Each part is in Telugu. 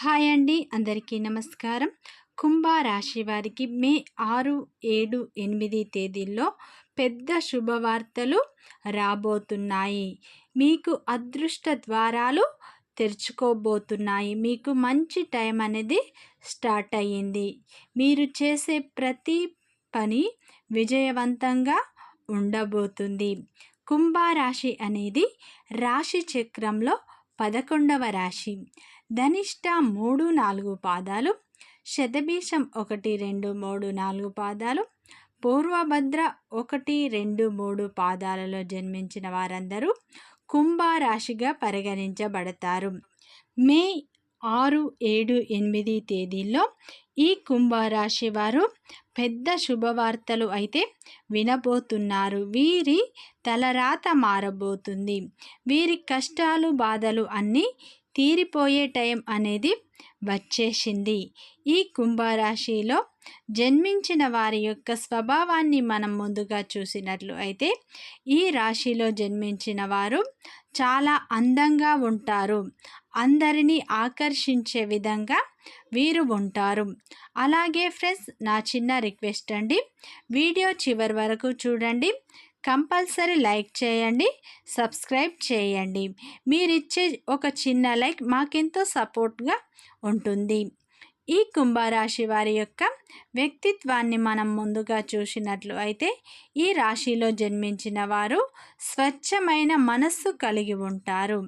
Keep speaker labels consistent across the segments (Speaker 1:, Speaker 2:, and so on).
Speaker 1: హాయ్ అండి అందరికీ నమస్కారం. కుంభరాశి వారికి మే ఆరు ఏడు ఎనిమిది తేదీల్లో పెద్ద శుభవార్తలు రాబోతున్నాయి. మీకు అదృష్ట ద్వారాలు తెరుచుకోబోతున్నాయి. మీకు మంచి టైం అనేది స్టార్ట్ అయ్యింది. మీరు చేసే ప్రతి పని విజయవంతంగా ఉండబోతుంది. కుంభరాశి అనేది రాశి చక్రంలో పదకొండవ రాశి. ధనిష్ట మూడు నాలుగు పాదాలు శతభీషం ఒకటి రెండు మూడు నాలుగు పాదాలు పూర్వభద్ర ఒకటి రెండు మూడు పాదాలలో జన్మించిన వారందరూ కుంభరాశిగా పరిగణించబడతారు. మే ఆరు ఏడు ఎనిమిది తేదీల్లో ఈ కుంభరాశి వారు పెద్ద శుభవార్తలు అయితే వినబోతున్నారు. వీరి తలరాత మారబోతుంది. వీరి కష్టాలు బాధలు అన్నీ తీరిపోయే టైం అనేది వచ్చేసింది. ఈ కుంభరాశిలో జన్మించిన వారి యొక్క స్వభావాన్ని మనం ముందుగా చూసినట్లు అయితే ఈ రాశిలో జన్మించిన వారు చాలా అందంగా ఉంటారు. అందరినీ ఆకర్షించే విధంగా వీరు ఉంటారు. అలాగే ఫ్రెండ్స్ నా చిన్న రిక్వెస్ట్ అండి. వీడియో చివరి వరకు చూడండి. కంపల్సరీ లైక్ చేయండి సబ్స్క్రైబ్ చేయండి. మీరిచ్చే ఒక చిన్న లైక్ మాకెంతో సపోర్ట్గా ఉంటుంది. ఈ కుంభరాశి వారి యొక్క వ్యక్తిత్వాన్ని మనం ముందుగా చూసినట్లు అయితే ఈ రాశిలో జన్మించిన వారు స్వచ్ఛమైన మనస్సు కలిగి ఉంటారు.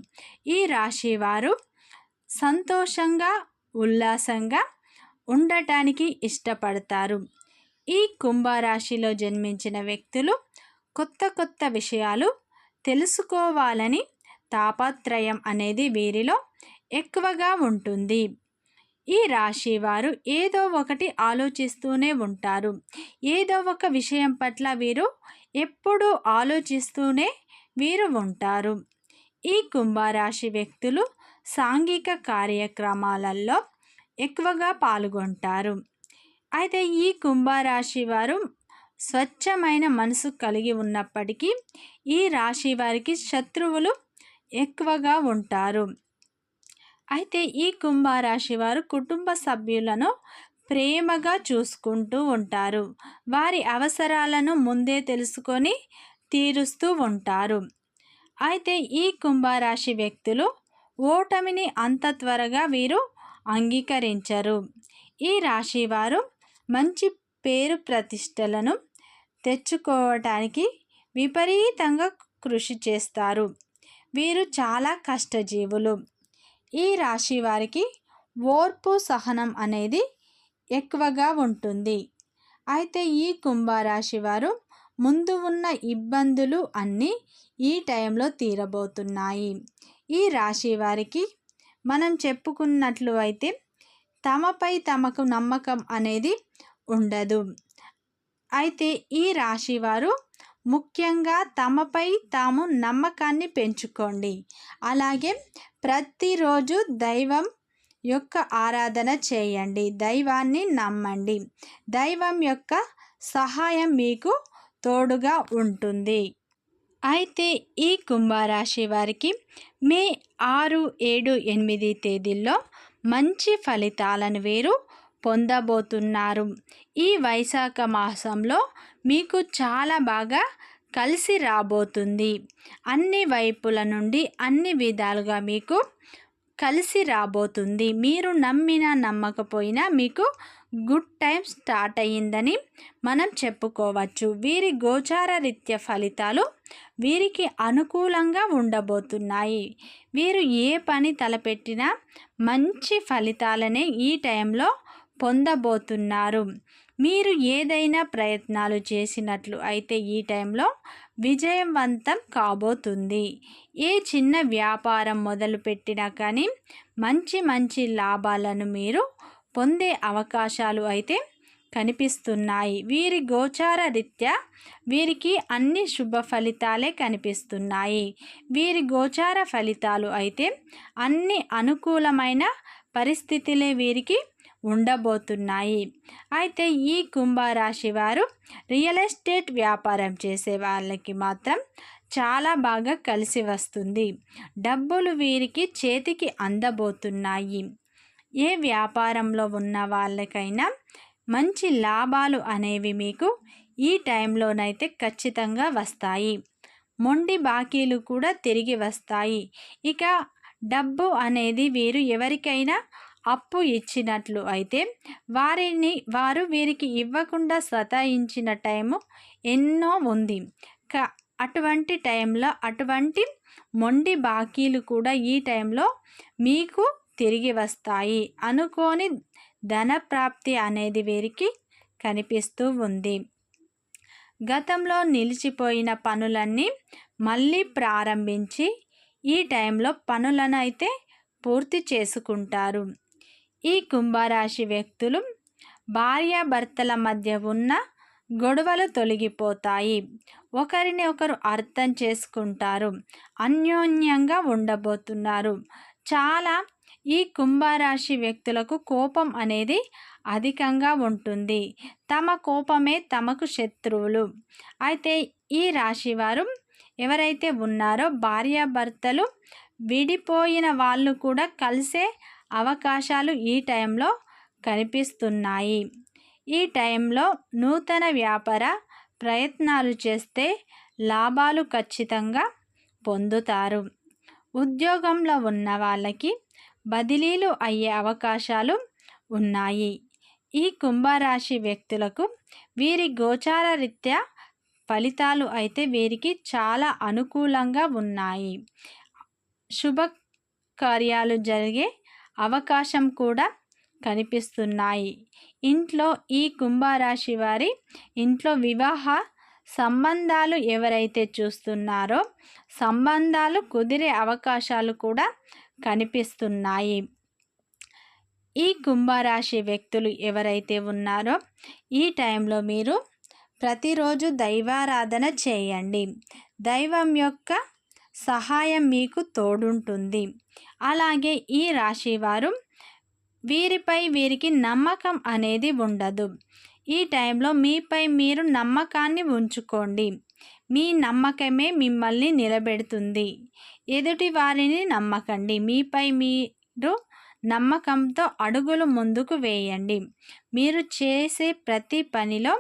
Speaker 1: ఈ రాశి వారు సంతోషంగా ఉల్లాసంగా ఉండటానికి ఇష్టపడతారు. ఈ కుంభరాశిలో జన్మించిన వ్యక్తులు కొత్త కొత్త విషయాలు తెలుసుకోవాలని తాపత్రయం అనేది వీరిలో ఎక్కువగా ఉంటుంది. ఈ రాశి వారు ఏదో ఒకటి ఆలోచిస్తూనే ఉంటారు. ఏదో ఒక విషయం పట్ల వీరు ఎప్పుడూ ఆలోచిస్తూనే వీరు ఉంటారు. ఈ కుంభరాశి వ్యక్తులు సాంఘిక కార్యక్రమాలలో ఎక్కువగా పాల్గొంటారు. అయితే ఈ కుంభరాశి వారు స్వచ్ఛమైన మనసు కలిగి ఉన్నప్పటికీ ఈ రాశి వారికి శత్రువులు ఎక్కువగా ఉంటారు. అయితే ఈ కుంభరాశి వారు కుటుంబ సభ్యులను ప్రేమగా చూసుకుంటూ ఉంటారు. వారి అవసరాలను ముందే తెలుసుకొని తీరుస్తూ ఉంటారు. అయితే ఈ కుంభరాశి వ్యక్తులు ఓటమిని అంత త్వరగా వీరు అంగీకరించరు. ఈ రాశి వారు మంచి పేరు ప్రతిష్టలను తెచ్చుకోవటానికి విపరీతంగా కృషి చేస్తారు. వీరు చాలా కష్టజీవులు. ఈ రాశి వారికి ఓర్పు సహనం అనేది ఎక్కువగా ఉంటుంది. అయితే ఈ కుంభరాశి వారు ముందు ఉన్న ఇబ్బందులు అన్నీ ఈ టైంలో తీరబోతున్నాయి. ఈ రాశి వారికి మనం చెప్పుకున్నట్లు అయితే తమపై తమకు నమ్మకం అనేది ఉండదు. అయితే ఈ రాశి వారు ముఖ్యంగా తమపై తాము నమ్మకాన్ని పెంచుకోండి. అలాగే ప్రతిరోజు దైవం యొక్క ఆరాధన చేయండి. దైవాన్ని నమ్మండి. దైవం యొక్క సహాయం మీకు తోడుగా ఉంటుంది. అయితే ఈ కుంభరాశి వారికి మే ఆరు ఏడు ఎనిమిది తేదీల్లో మంచి ఫలితాలను వీరు పొందబోతున్నారు. ఈ వైశాఖ మాసంలో మీకు చాలా బాగా కలిసి రాబోతుంది. అన్ని వైపుల నుండి అన్ని విధాలుగా మీకు కలిసి రాబోతుంది. మీరు నమ్మినా నమ్మకపోయినా మీకు గుడ్ టైం స్టార్ట్ అయ్యిందని మనం చెప్పుకోవచ్చు. వీరి గోచార రీత్య ఫలితాలు వీరికి అనుకూలంగా ఉండబోతున్నాయి. వీరు ఏ పని తలపెట్టినా మంచి ఫలితాలనే ఈ టైంలో పొందబోతున్నారు. మీరు ఏదైనా ప్రయత్నాలు చేసినట్లు అయితే ఈ టైంలో విజయవంతం కాబోతుంది. ఏ చిన్న వ్యాపారం మొదలుపెట్టినా కానీ మంచి మంచి లాభాలను మీరు పొందే అవకాశాలు అయితే కనిపిస్తున్నాయి. వీరి గోచార రీత్యా వీరికి అన్ని శుభ ఫలితాలే కనిపిస్తున్నాయి. వీరి గోచార ఫలితాలు అయితే అన్ని అనుకూలమైన పరిస్థితులే వీరికి ఉండబోతున్నాయి. అయితే ఈ కుంభరాశి వారు రియల్ ఎస్టేట్ వ్యాపారం చేసే వాళ్ళకి మాత్రం చాలా బాగా కలిసి వస్తుంది. డబ్బులు వీరికి చేతికి అందబోతున్నాయి. ఏ వ్యాపారంలో ఉన్న వాళ్ళకైనా మంచి లాభాలు అనేవి మీకు ఈ టైంలోనైతే ఖచ్చితంగా వస్తాయి. మొండి బాకీలు కూడా తిరిగి వస్తాయి. ఇక డబ్బు అనేది వీరు ఎవరికైనా అప్పు ఇచ్చినట్లు అయితే వారిని వారు వీరికి ఇవ్వకుండా సతాయించిన టైము ఎన్నో ఉంది. క అటువంటి టైంలో అటువంటి మొండి బాకీలు కూడా ఈ టైంలో మీకు తిరిగి వస్తాయి అనుకోని ధన ప్రాప్తి అనేది వీరికి కనిపిస్తూ ఉంది. గతంలో నిలిచిపోయిన పనులన్నీ మళ్ళీ ప్రారంభించి ఈ టైంలో పనులను అయితే పూర్తి చేసుకుంటారు. ఈ కుంభరాశి వ్యక్తులు భార్యాభర్తల మధ్య ఉన్న గొడవలు తొలగిపోతాయి. ఒకరిని ఒకరు అర్థం చేసుకుంటారు. అన్యోన్యంగా ఉండబోతున్నారు. చాలా ఈ కుంభరాశి వ్యక్తులకు కోపం అనేది అధికంగా ఉంటుంది. తమ కోపమే తమకు శత్రువులు. అయితే ఈ రాశి వారు ఎవరైతే ఉన్నారో భార్యాభర్తలు విడిపోయిన వాళ్ళు కూడా కలిసే అవకాశాలు ఈ టైంలో కనిపిస్తున్నాయి. ఈ టైంలో నూతన వ్యాపార ప్రయత్నాలు చేస్తే లాభాలు ఖచ్చితంగా పొందుతారు. ఉద్యోగంలో ఉన్న వాళ్ళకి బదిలీలు అయ్యే అవకాశాలు ఉన్నాయి. ఈ కుంభరాశి వ్యక్తులకు వీరి గోచార రీత్యా ఫలితాలు అయితే వీరికి చాలా అనుకూలంగా ఉన్నాయి. శుభ కార్యాలు జరిగే అవకాశం కూడా కనిపిస్తున్నాయి. ఇంట్లో ఈ కుంభరాశి వారి ఇంట్లో వివాహ సంబంధాలు ఎవరైతే చూస్తున్నారో సంబంధాలు కుదిరే అవకాశాలు కూడా కనిపిస్తున్నాయి. ఈ కుంభరాశి వ్యక్తులు ఎవరైతే ఉన్నారో ఈ టైంలో మీరు ప్రతిరోజు దైవారాధన చేయండి. దైవం యొక్క సహాయం మీకు తోడుంటుంది. అలాగే ఈ రాశి వారు వీరిపై వీరికి నమ్మకం అనేది ఉండదు. ఈ టైంలో మీపై మీరు నమ్మకాన్ని ఉంచుకోండి. మీ నమ్మకమే మిమ్మల్ని నిలబెడుతుంది. ఎదుటి వారిని నమ్మకండి. మీపై మీరు నమ్మకంతో అడుగులు ముందుకు వేయండి. మీరు చేసే ప్రతి పనిలో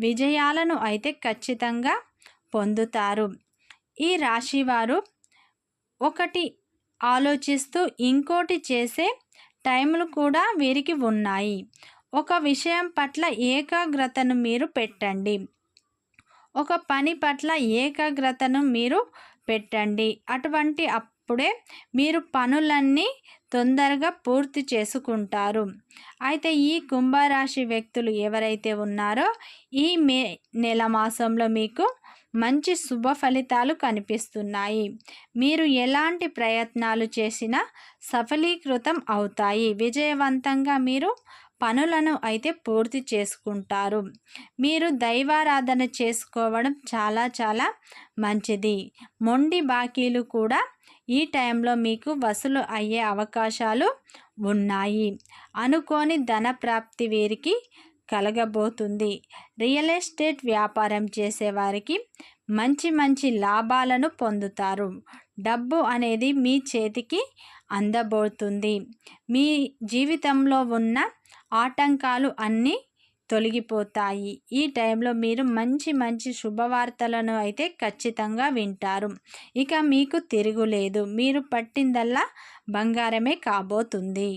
Speaker 1: విజయాలను అయితే ఖచ్చితంగా పొందుతారు. ఈ రాశివారు ఒకటి ఆలోచిస్తూ ఇంకోటి చేసే టైంలు కూడా వీరికి ఉన్నాయి. ఒక విషయం పట్ల ఏకాగ్రతను మీరు పెట్టండి. ఒక పని పట్ల ఏకాగ్రతను మీరు పెట్టండి. అటువంటి అప్పుడే మీరు పనులన్నీ తొందరగా పూర్తి చేసుకుంటారు. అయితే ఈ కుంభరాశి వ్యక్తులు ఎవరైతే ఉన్నారో ఈ మే నెల మాసంలో మీకు మంచి శుభ ఫలితాలు కనిపిస్తున్నాయి. మీరు ఎలాంటి ప్రయత్నాలు చేసినా సఫలీకృతం అవుతాయి. విజయవంతంగా మీరు పనులను అయితే పూర్తి చేసుకుంటారు. మీరు దైవారాధన చేసుకోవడం చాలా చాలా మంచిది. మొండి బాకీలు కూడా ఈ టైంలో మీకు వసూలు అయ్యే అవకాశాలు ఉన్నాయి. అనుకోని ధన ప్రాప్తి వీరికి కలగబోతుంది. రియల్ ఎస్టేట్ వ్యాపారం చేసేవారికి మంచి మంచి లాభాలను పొందుతారు. డబ్బు అనేది మీ చేతికి అందబోతుంది. మీ జీవితంలో ఉన్న ఆటంకాలు అన్నీ తొలగిపోతాయి. ఈ టైంలో మీరు మంచి మంచి శుభవార్తలను అయితే ఖచ్చితంగా వింటారు. ఇక మీకు తిరుగులేదు. మీరు పట్టిందల్లా బంగారమే కాబోతుంది.